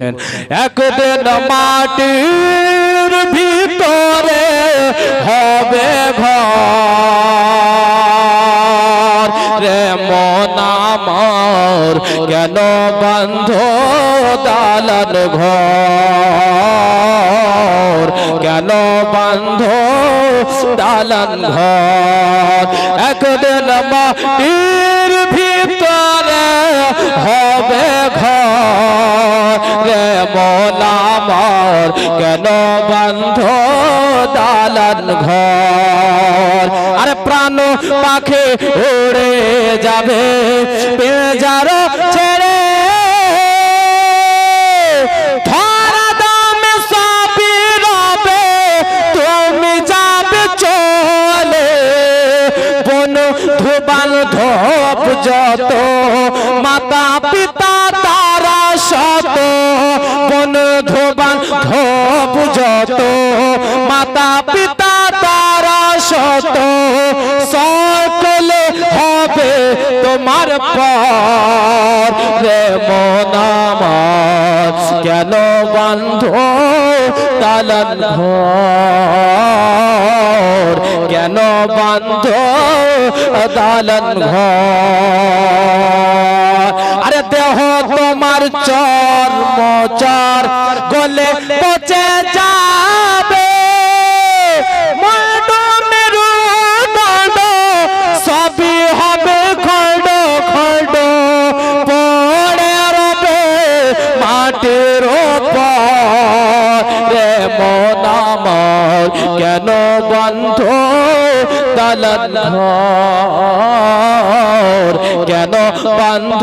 একদিন মাটির ভিতরে হবে ঘর রে মন আমার কেন বন্ধ দালান ঘর? কেন বন্ধ দালান ঘর? একদিন মাটির আমার কেন বন্ধ দালান ঘর? আরে প্রাণ পাখে উড়ে যাবে, পেজার ছেড়ে। ধপ যত মাতা পিতা শত বন ধুবান মাতা পিতা তারা শত সকলে হবে তোমার পর। রে কেন বন্ধ? তালন কেন বন্ধ? ঘর। তোমার চর গলে পচে যাবে। সবই হবে খণ্ড খণ্ড। পড়ে রবে মাটির রে মন আমার কেন বন্ধ? দলন ঘর। কেন বন্ধ?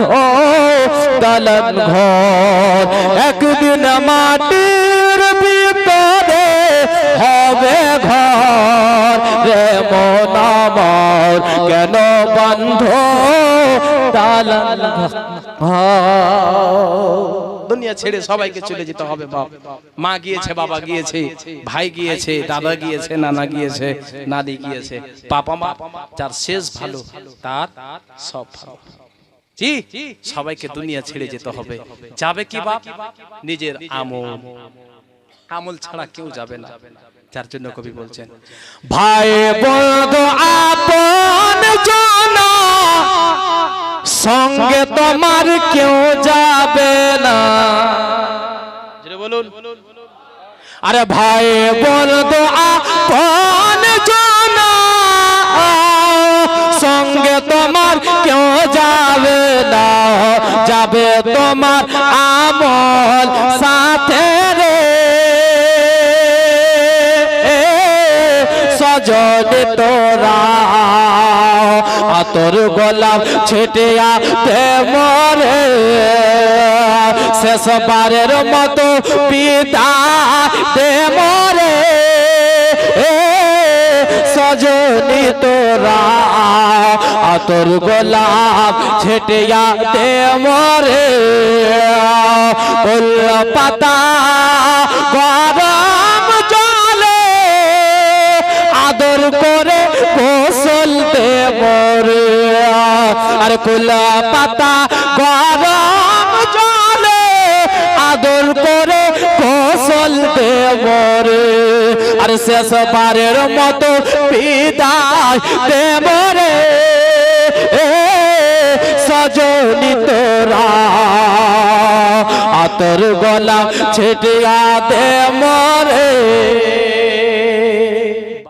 দলন ঘর একদিন মাটির ভিতরে হবে ঘর। রে মন আমার কেন বন্ধ? দলন দুনিয়া ছেড়ে সবাইকে চলে যেতে হবে বাপ। মা গিয়েছে বাবা গিয়েছে ভাই গিয়েছে দাদা গিয়েছে নানা গিয়েছে নানি গিয়েছে। পাপা মা যার শেষ ভালো তার সব ভালো। জি সবাইকে দুনিয়া ছেড়ে যেতে হবে। যাবে কি বাপ? নিজের আমল। আমল। ছাড়া কেউ যাবে না। যার জন্য কবি বলছেন ভাই বন্ধু আপন সঙ্গে তোমার কেউ যাবে না। বলুন। আরে ভাই আপন জানা। সঙ্গে তোমার কেউ যাবে না। যাবে তোমার আমল সাথে রে। সজনে তোরা। আতর গোলাপ ছেটিয়া তে মরে। শেষবারের মতো পিতা দে মরে। সজনি তোরা, আতর গোলাপ ছেটিয়া দে মরে। ফুল পাতা গরম জলে আদর করে গোসল দে মরে। আর কুলা পাতা গরম জলে আদর করে ফসল দে মরে আর শেষ বারের মতো বিদায় দে মরে সজনি তোরা, আতর গলা ছেটিয়া দে